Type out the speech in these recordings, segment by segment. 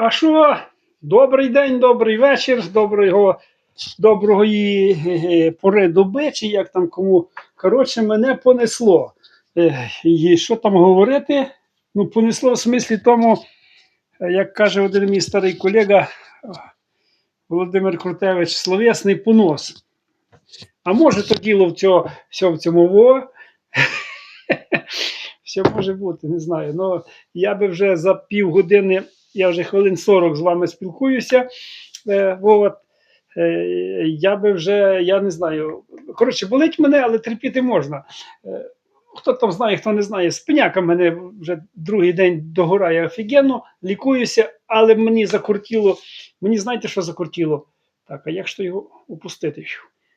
А що? Добрий день, добрий вечір, доброго, доброї е, пори доби, чи як там кому. Коротше, мене понесло. Е, І що там говорити? Ну, понесло в смислі тому, е, як каже один мій старий колега е, Володимир Крутевич, словесний понос. А може то діло в цьому, все в цьому во. Все може бути, не знаю. Ну, я би вже за півгодини, я вже хвилин 40 з вами спілкуюся. Е, от, е, я би вже, я не знаю. Коротше, болить мене, але терпіти можна. Е, хто там знає, хто не знає, спиняка мене вже другий день догорає офігенно, лікуюся, але мені закортіло. Мені знаєте, що закортіло? Так, а як ж його упустити?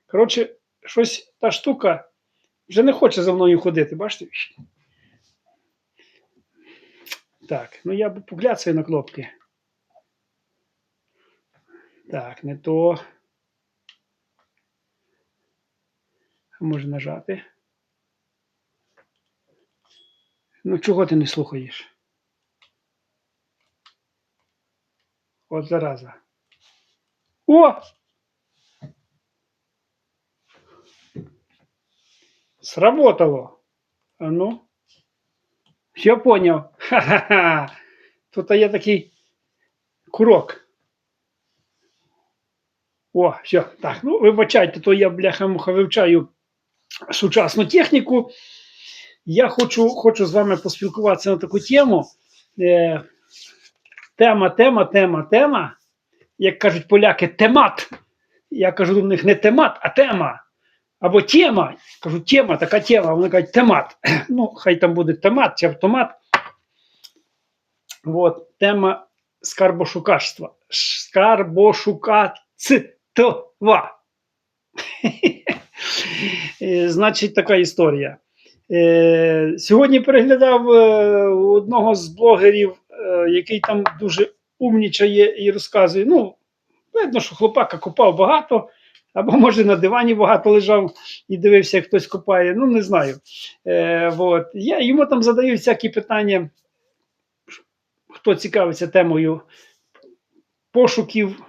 Коротше, щось та штука вже не хоче за мною ходити, бачите? Так, ну я б покляцаю на кнопки. Так, не то. Може нажати. Ну, чого ти не слухаєш? От зараза. О! Сработало. А ну. Все понял. Ха-ха-ха. Тут є такий курок. О, все. Так, ну вибачайте, то я бляха-муха вивчаю сучасну техніку. Я хочу хочу з вами поспілкуватися на таку тему. Е, Тема, тема, тема, тема. Як кажуть поляки, темат. Я кажу до них не темат, а тема. Або тема. Кажу, тема, така тема. Вони кажуть, темат. Ну, хай там буде темат чи автомат. Вот, тема скарбошукачства. Скарбошукацтва. Е, Значить, така історія. Е, Сьогодні переглядав е, одного з блогерів, який там дуже умнічає і розказує. Ну, видно, що хлопака копав багато, або може на дивані багато лежав і дивився, як хтось копає. Ну, не знаю. Е, вот. Я йому там задаю всякі питання, хто цікавиться темою пошуків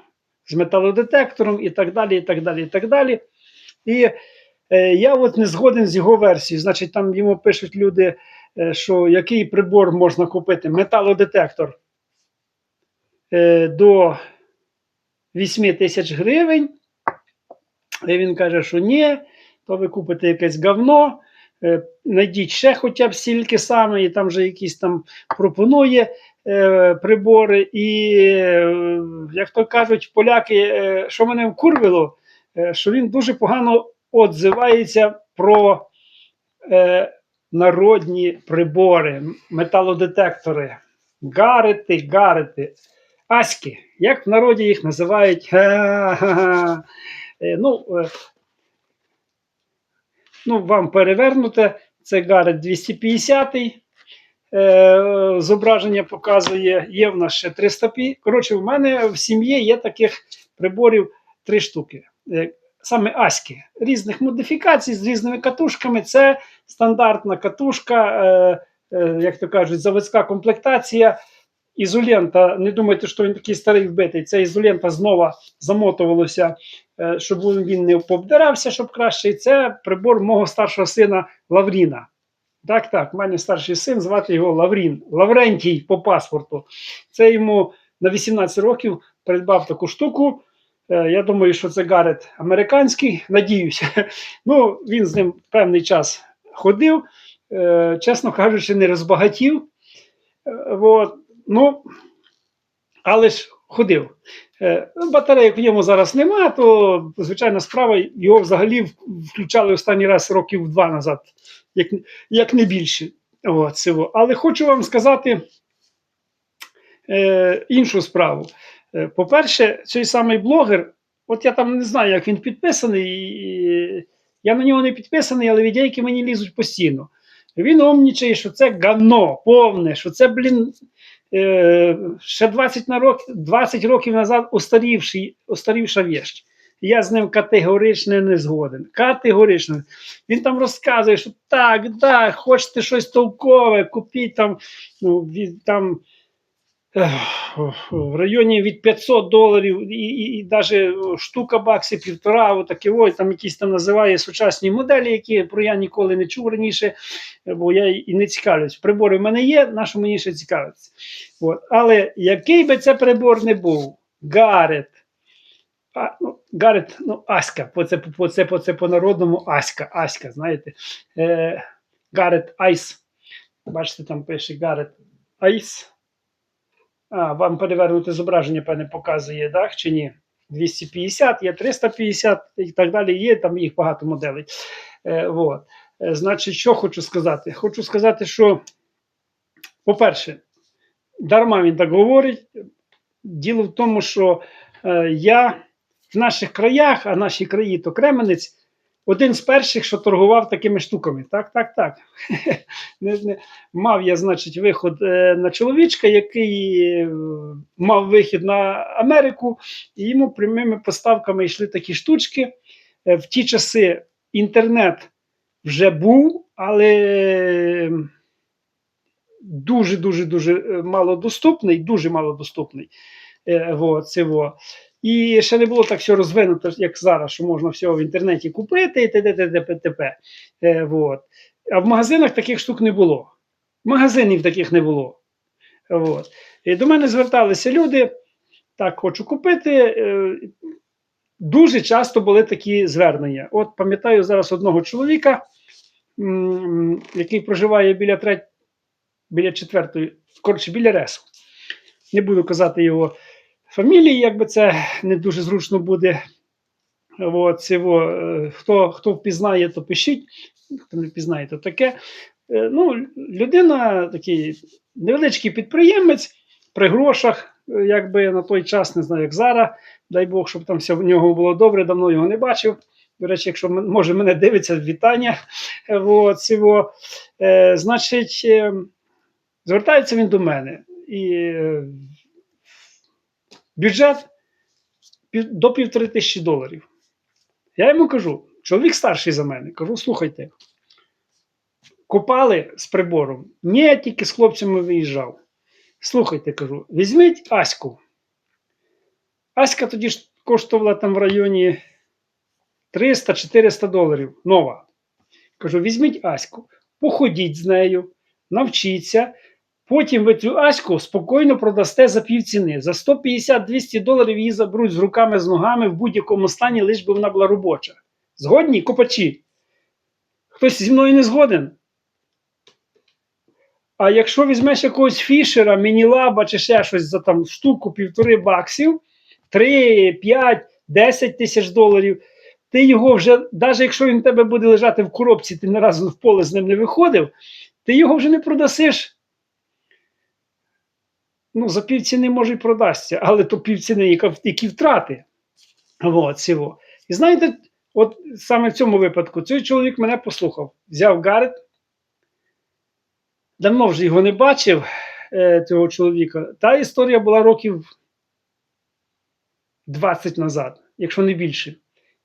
з металодетектором і так далі. І так далі, і так далі. І е, я от не згоден з його версією. Значить, там йому пишуть люди, е, що який прибор можна купити? Металодетектор е, до 8 тисяч гривень. І він каже, що ні, то ви купите якесь говно, е, знайдіть ще хоча б стільки саме, і там вже якісь там пропонує прибори. І, е, як то кажуть, поляки, е, що мене вкурвило, е, що він дуже погано отзивається про е, народні прибори, металодетектори, гарити, гарити, аськи. Як в народі їх називають? Е, Ну, е, ну, вам перевернуте. Це Гарет 250. Е, зображення показує, є в нас ще 300 пі. Коротше, в мене в сім'ї є таких приборів три штуки. Е, Саме аськи різних модифікацій з різними катушками. Це стандартна катушка, е, е, як то кажуть, заводська комплектація. Ізолента, не думайте, що він такий старий вбитий. Це ізолента знову замотувалося, е, щоб він не пообдирався, щоб краще. І це прибор мого старшого сина Лавріна. Так, так, в мене старший син, звати його Лаврін, Лаврентій по паспорту. Це йому на 18 років придбав таку штуку. Е, Я думаю, що це Гарет американський, надіюся. Ну, він з ним певний час ходив, е, чесно кажучи, не розбагатів. Е, Вот. Ну, але ж ходив. Е, Батарейок в ньому зараз нема, то звичайна справа, його взагалі включали останній раз років два назад, як, як не більше. От, цього. Але хочу вам сказати е, іншу справу. Е, По-перше, цей самий блогер, от я там не знаю, як він підписаний, і я на нього не підписаний, але відейки мені лізуть постійно. Він омнічає, що це говно повне, що це, блін, ще 20, на рок, 20 років назад устарівша вещь. Я з ним категорично не згоден. Категорично. Він там розказує, що так, да, хочете щось толкове, купіть там, ну, від- там в районі від 500 доларів і, і, і навіть штука баксів, півтора, отакі ой, там якісь там називає сучасні моделі, які про я ніколи не чув раніше, бо я і не цікавлюсь. Прибори в мене є, на що мені ще цікавиться. От. Але який би це прибор не був, Гарет, а, ну, Гарет, ну, Аська, по це, по це, по це по-народному Аська, Аська, знаєте. Е, Гарет Айс. Бачите, там пише Гарет Айс. А, вам перевернути зображення, певне, показує, так, чи ні? 250, є 350 і так далі. Є там їх багато моделей. Е, вот. Е, Значить, що хочу сказати? Хочу сказати, що, по-перше, дарма він так говорить. Діло в тому, що е, я в наших краях, а наші краї то Кременець, один з перших, що торгував такими штуками. Так, так, так. Мав я, значить, виход е, на чоловічка, який е, мав вихід на Америку, і йому прямими поставками йшли такі штучки. Е, в ті часи інтернет вже був, але дуже дуже дуже е, малодоступний, дуже малодоступний. Е, вот, цього. І ще не було так все розвинуто, як зараз, що можна все в інтернеті купити і т.д. т.д. п.т.п. Е, вот. А в магазинах таких штук не було. Магазинів таких не було. От. І до мене зверталися люди. Так, хочу купити. Е, Дуже часто були такі звернення. От пам'ятаю зараз одного чоловіка, який проживає біля трет... біля четвертої, коротше, біля ресу. Не буду казати його фамілії, якби це не дуже зручно буде. От, цього, е, хто, хто впізнає, то пишіть, хто не впізнає, то таке. Е, Ну, людина такий невеличкий підприємець при грошах, е, якби на той час, не знаю, як зараз. Дай Бог, щоб там все в нього було добре, давно його не бачив. До речі, якщо може мене дивиться, вітання. От, цього. Значить, е, звертається він до мене. І бюджет до півтори тисячі доларів. Я йому кажу, чоловік старший за мене, кажу, слухайте, копали з прибором. Ні, я тільки з хлопцями виїжджав. Слухайте, кажу, візьміть Аську. Аська тоді ж коштувала там в районі 300-400 доларів. Нова. Кажу, візьміть Аську, походіть з нею, навчіться. Потім ви цю Аську спокійно продасте за півціни. За 150-200 доларів її заберуть з руками, з ногами в будь-якому стані, лиш би вона була робоча. Згодні, копачі? Хтось зі мною не згоден? А якщо візьмеш якогось фішера, мінілаба чи ще щось за там штуку півтори баксів, 3, 5, 10 тисяч доларів, ти його вже, навіть якщо він в тебе буде лежати в коробці, ти не разу в поле з ним не виходив, ти його вже не продасиш. Ну, за півціни може й продасться, але то півціни, яка- які втрати. От, цього. І знаєте, от саме в цьому випадку цей чоловік мене послухав, взяв Гарет. Давно вже його не бачив, е, цього чоловіка. Та історія була років 20 назад, якщо не більше.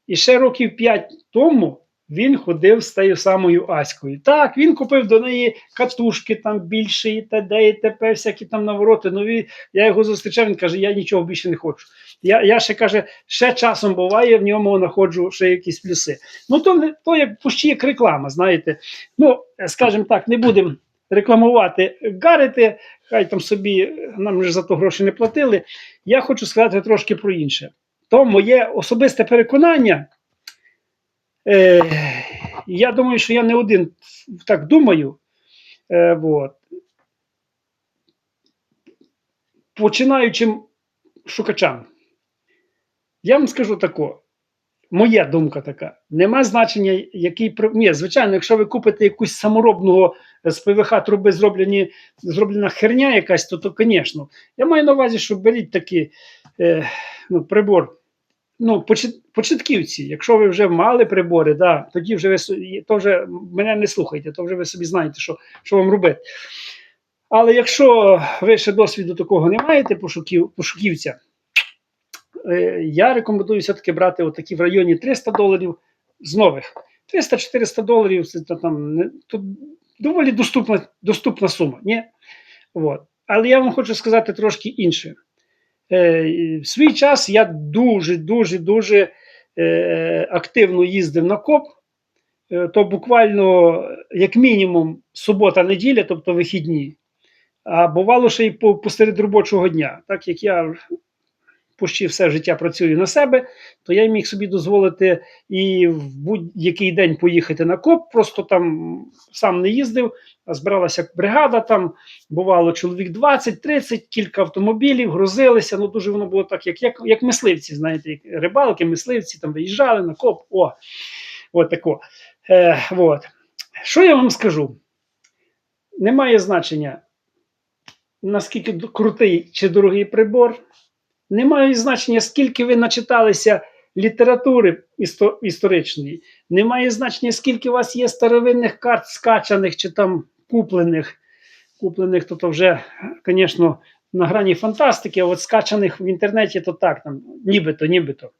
І ще років 5 тому він ходив з тією самою Аською. Так, він купив до неї катушки там більше, і т.д. і т.п. всякі там навороти нові. Я його зустрічав, він каже, я нічого більше не хочу. Я, я ще каже, ще часом буває, в ньому знаходжу ще якісь плюси. Ну, то, то як пущі як реклама, знаєте. Ну, скажімо так, не будемо рекламувати гарити, хай там собі нам вже за то гроші не платили. Я хочу сказати трошки про інше. То моє особисте переконання. Е, я думаю, що я не один так думаю. Е, вот. Починаючим шукачам. Я вам скажу тако. Моя думка така: нема значення, який Ні, звичайно, якщо ви купите якусь саморобного з ПВХ труби зроблені, зроблена херня якась, то, то, звісно. Я маю на увазі, що беріть такий е, ну, прибор. Ну, початківці, якщо ви вже мали прибори, да, тоді вже ви то вже мене не слухайте, то вже ви собі знаєте, що, що вам робити. Але якщо ви ще досвіду такого не маєте, пошуків, пошуківця, е, я рекомендую все-таки брати отакі в районі 300 доларів з нових. 300-400 доларів це там то доволі доступна, доступна сума. Ні? От. Але я вам хочу сказати трошки інше. Е, в свій час я дуже, дуже, дуже е, активно їздив на коп. Е, то буквально, як мінімум, субота-неділя, тобто вихідні. А бувало ще й посеред робочого дня. Так як я почти все життя працюю на себе, то я міг собі дозволити і в будь-який день поїхати на коп, просто там сам не їздив, а збиралася бригада, там бувало чоловік 20-30, кілька автомобілів, грузилися. Ну дуже воно було так, як, як, як мисливці, знаєте, як рибалки, мисливці там виїжджали на коп. О, от тако. Е, от. Що я вам скажу? Немає значення, наскільки крутий чи дорогий прибор. Немає значення, скільки ви начиталися літератури істо- історичної. Немає значення, скільки у вас є старовинних карт скачаних чи там куплених. Куплених то, то вже, звісно, на грані фантастики, а от скачаних в інтернеті, то так, там, нібито, нібито.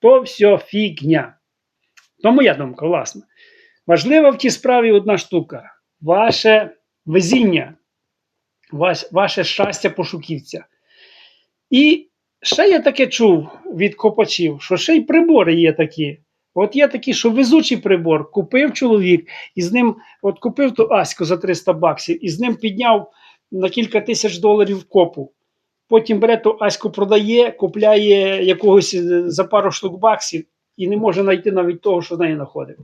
То все фігня. То моя думка, власне. Важлива в тій справі одна штука: ваше везіння, ваше щастя пошуківця. І ще я таке чув від копачів, що ще й прибори є такі. От є такі, що везучий прибор, купив чоловік, і з ним от купив ту Аську за 300 баксів, і з ним підняв на кілька тисяч доларів копу. Потім бере ту Аську, продає, купляє якогось е, за пару штук баксів і не може знайти навіть того, що з неї знаходив.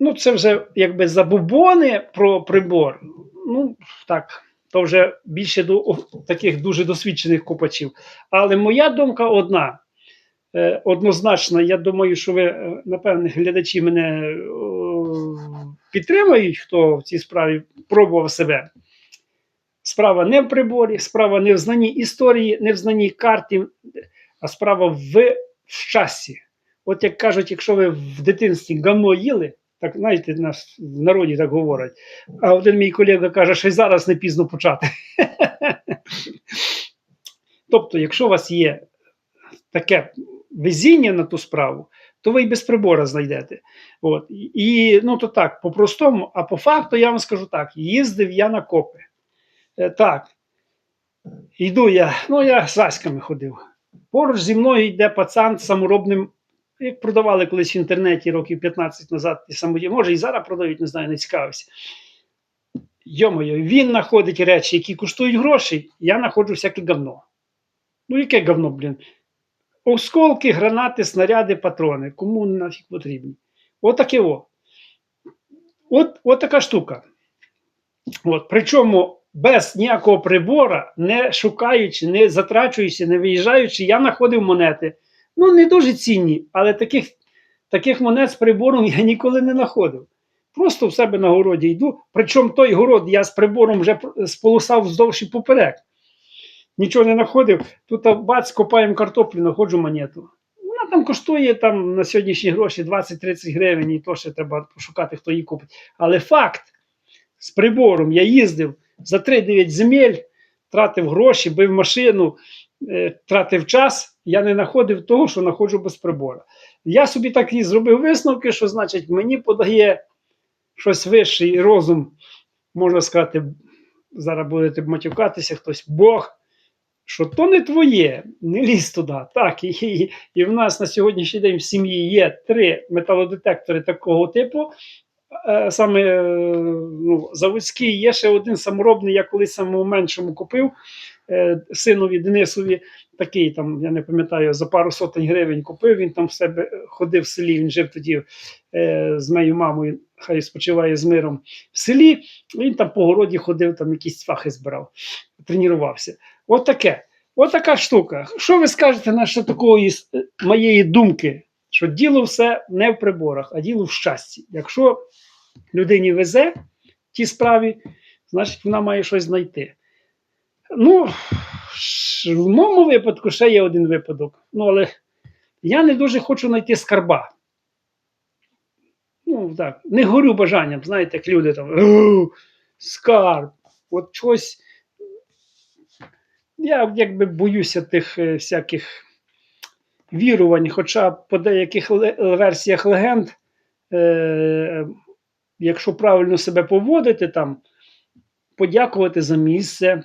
Ну, це вже якби забубони про прибор. Ну, так, то вже більше до таких дуже досвідчених копачів. Але моя думка одна. Е, однозначно, я думаю, що ви, е, напевне, глядачі мене підтримують, хто в цій справі пробував себе. Справа не в приборі, справа не в знанні історії, не в знанні картів, а справа в щасті. От як кажуть, якщо ви в дитинстві гамно їли, так знаєте, нас в народі так говорять. А один мій колега каже, що й зараз не пізно почати. Тобто, якщо у вас є таке везіння на ту справу, то ви і без прибора знайдете. От. І ну то так, по-простому, а по факту я вам скажу так: їздив я на копи. Е, так, йду я, ну я з Аськами ходив. Поруч зі мною йде пацан з саморобним, як продавали колись в інтернеті років 15 назад, і самоді, може і зараз продають, не знаю, не цікавився. Йомою, він знаходить речі, які коштують грошей, я знаходжу всяке говно. Ну, яке говно, блін? Осколки, гранати, снаряди, патрони. Кому нафіг потрібні? Отаке о. От, от така штука. От, причому без ніякого прибора, не шукаючи, не затрачуючи, не виїжджаючи, я знаходив монети. Ну, не дуже цінні, але таких, таких монет з прибором я ніколи не знаходив. Просто в себе на городі йду. Причому той город я з прибором вже сполосав вздовж і поперек. Нічого не знаходив. Тут бац, копаємо картоплю, знаходжу монету. Вона там коштує там, на сьогоднішні гроші 20-30 гривень, і то ще треба пошукати, хто її купить. Але факт, з прибором я їздив за 3-9 земель, тратив гроші, бив машину, тратив час. Я не знаходив того, що знаходжу без прибора. Я собі так і зробив висновки, що значить мені подає щось вищий розум, можна сказати, зараз будете матюкатися, хтось Бог. Що то не твоє, не лізь туди. Так, і, і, і в нас на сьогоднішній день в сім'ї є три металодетектори такого типу. Е, саме е, ну, заводський, є ще один саморобний, я колись самому меншому купив е, синові Денисові. Такий там, я не пам'ятаю, за пару сотень гривень купив. Він там в себе ходив в селі. Він жив тоді е, з моєю мамою, хай спочиває з миром в селі. Він там по городі ходив, там якісь фахи збирав, тренувався. От таке. От така штука. Що ви скажете на що такої е, моєї думки? Що діло все не в приборах, а діло в щасті. Якщо людині везе в тій справі, значить вона має щось знайти. Ну, в моєму випадку ще є один випадок. Ну, але я не дуже хочу знайти скарба. Ну, так, не горю бажанням, знаєте, як люди там скарб. От щось. Я якби боюся тих е, всяких вірувань, хоча по деяких версіях легенд, е, якщо правильно себе поводити, там, подякувати за місце,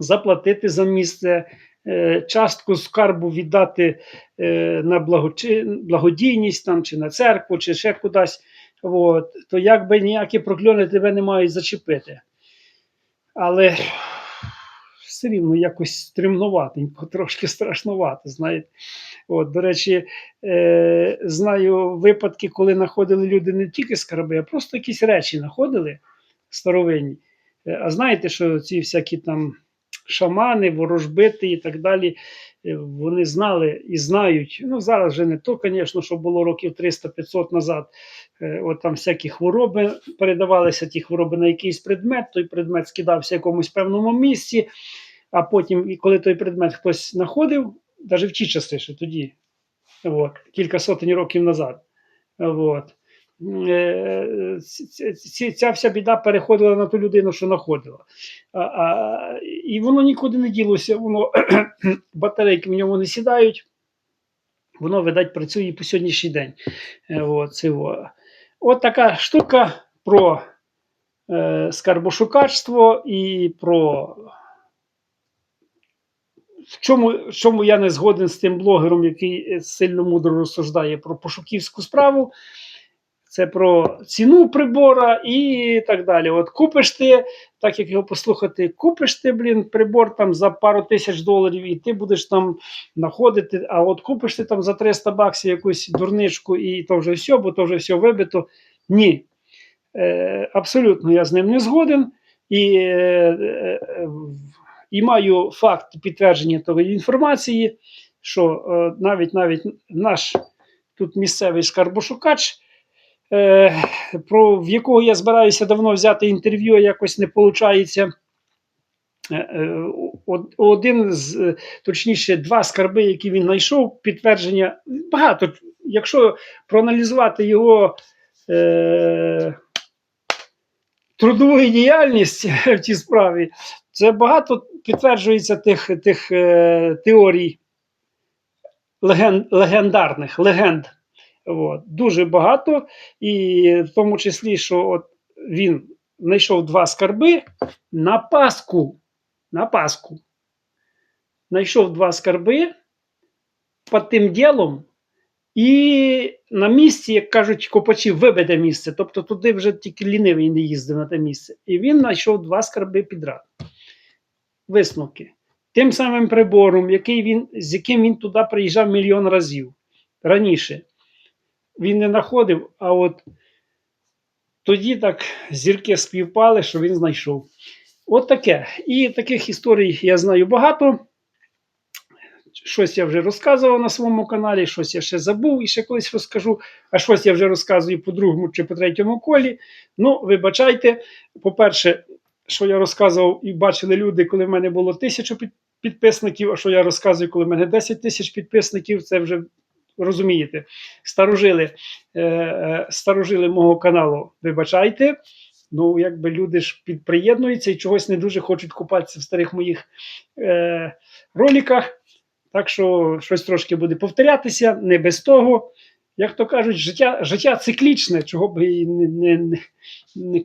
заплатити за місце, е, частку скарбу віддати е, на благодійність там, чи на церкву, чи ще кудись. От, то якби ніякі прокльони тебе не мають зачепити. Але все рівно якось стримнуватенько, трошки страшнувато, знаєте. От, до речі, е, знаю випадки, коли знаходили люди не тільки скарби, а просто якісь речі знаходили старовинні. Е, А знаєте, що ці всякі там шамани, ворожбити і так далі, е, вони знали і знають. Ну, зараз вже не то, звісно, що було років 300-500 назад. Е, От там всякі хвороби передавалися, ті хвороби на якийсь предмет, той предмет скидався в якомусь певному місці, а потім, коли той предмет хтось знаходив, навіть в ті часи, що тоді, от, кілька сотень років назад. От. Е, Ця вся біда переходила на ту людину, що знаходила. А, а, і воно нікуди не ділося, воно батарейки в ньому не сідають, воно, видать, працює і по сьогоднішній день. Е, От, це. От така штука про е, скарбошукачство і про. В чому, в чому я не згоден з тим блогером, який сильно мудро розсуждає про пошуківську справу. Це про ціну прибора і так далі. От купиш ти, так як його послухати, купиш ти, блін, прибор там за пару тисяч доларів, і ти будеш там знаходити, а от купиш ти там за 300 баксів якусь дурничку, і то вже все, бо то вже все вибито. Ні. Е, абсолютно я з ним не згоден. І, е, е, і маю факт підтвердження тої інформації, що е, навіть навіть наш тут місцевий скарбошукач, е, про, в якого я збираюся давно взяти інтерв'ю, а якось не виходить. Один з, е, точніше, два скарби, які він знайшов, підтвердження багато. Якщо проаналізувати його е, трудову діяльність в цій справі, це багато підтверджується тих, тих е, теорій леген, легендарних, легенд. От. Дуже багато, і в тому числі, що от він знайшов два скарби на Пасху. На Пасху. Знайшов два скарби під тим ділом, і на місці, як кажуть, копачі вибеде місце. Тобто туди вже тільки лінивий не їздив на те місце. І він знайшов два скарби підряд. Висновки. Тим самим прибором, який він, з яким він туди приїжджав мільйон разів раніше він не знаходив, а от тоді так зірки співпали, що він знайшов. От таке. І таких історій я знаю багато. Щось я вже розказував на своєму каналі, щось я ще забув і ще колись розкажу, а щось я вже розказую по другому чи по третьому колі. Ну, вибачайте, по-перше, що я розказував і бачили люди, коли в мене було тисячу підписників, а що я розказую, коли в мене 10 тисяч підписників, це вже розумієте, старожили, е, е, старожили мого каналу, вибачайте. Ну, якби люди ж під- приєднуються і чогось не дуже хочуть купатися в старих моїх е, роликах. Так що щось трошки буде повторятися, не без того. Як то кажуть, життя, життя циклічне, чого б і не, не, не,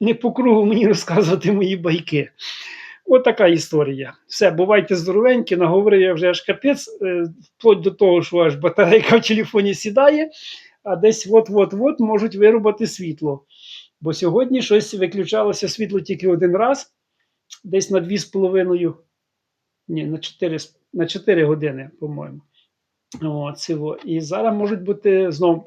не по кругу мені розказувати мої байки. От така історія. Все, бувайте здоровенькі, наговорив я вже аж капець, е, вплоть до того, що аж батарейка в телефоні сідає, а десь от-от-от можуть вирубати світло. Бо сьогодні щось виключалося світло тільки один раз, десь на 2,5, ні, на 4, на 4 години, по-моєму. І зараз можуть бути знову.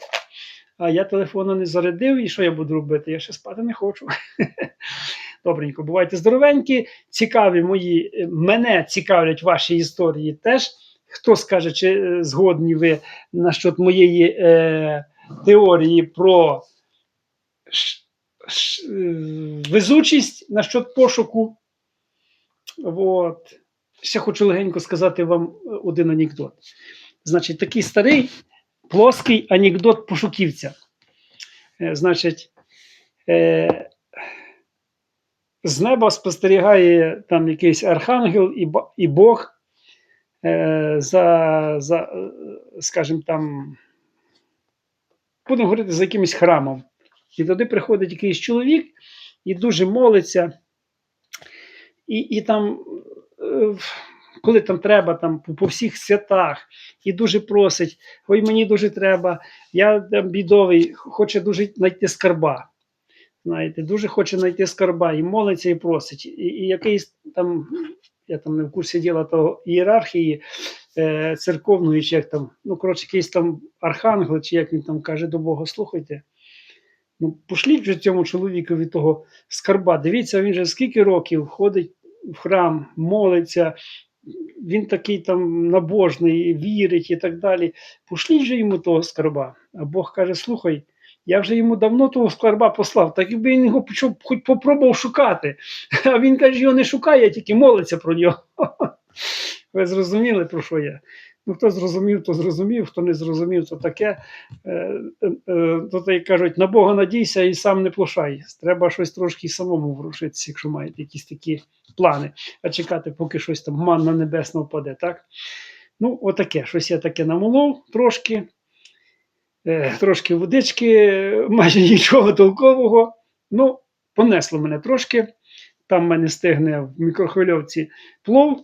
А я телефона не зарядив, і що я буду робити? Я ще спати не хочу. Добренько, бувайте здоровенькі, цікаві мої, е, мене цікавлять ваші історії теж. Хто скаже, чи е, згодні ви насчет моєї е, теорії про ш, ш, везучість насчет пошуку? От. Ще хочу легенько сказати вам е, один анекдот. Значить, такий старий плоский анекдот пошуківця. Значить, е, з неба спостерігає там якийсь архангел і, і Бог е, за, за скажімо там, будемо говорити, за якимось храмом. І туди приходить якийсь чоловік і дуже молиться і, і там, е, коли там треба, там по всіх святах, і дуже просить, ой, мені дуже треба, я там бідовий, хоче дуже знайти скарба. Знаєте, дуже хоче знайти скарба і молиться, і просить. І, і якийсь там, я там не в курсі діла того ієрархії е, церковної, чи як там, ну, коротше, якийсь там архангел, чи як він там каже до Бога, слухайте. Ну, пошліть вже цьому чоловікові того скарба. Дивіться, він же скільки років ходить в храм, молиться, він такий там набожний, вірить і так далі. Пошліть же йому того скарба. А Бог каже: слухай, я вже йому давно того скарба послав, так якби він його почав, хоч попробував шукати. А він каже, його не шукає, тільки молиться про нього. Ви зрозуміли, про що я? Ну, хто зрозумів, то зрозумів, хто не зрозумів, то таке. Е, е, е, То як кажуть, на Бога надійся і сам не плашай. Треба щось трошки самому врушитися, якщо маєте якісь такі плани, а чекати, поки щось там манна небесна впаде, так? Ну, отаке, щось я таке намолов трошки. Е, трошки водички, майже нічого толкового. Ну, понесло мене трошки. Там в мене стигне в мікрохвильовці плов.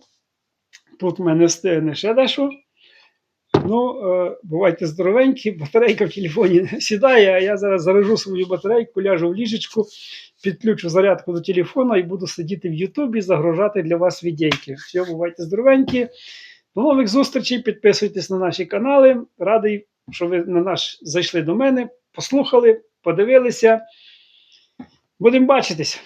Тут в мене стигне ще дещо. Ну, е, бувайте здоровенькі, батарейка в телефоні сідає, а я зараз заражу свою батарейку, ляжу в ліжечку, підключу зарядку до телефона і буду сидіти в Ютубі, загружати для вас відейки. Все, бувайте здоровенькі. До нових зустрічей, підписуйтесь на наші канали. Радий, що ви на наш зайшли до мене, послухали, подивилися. Будемо бачитись.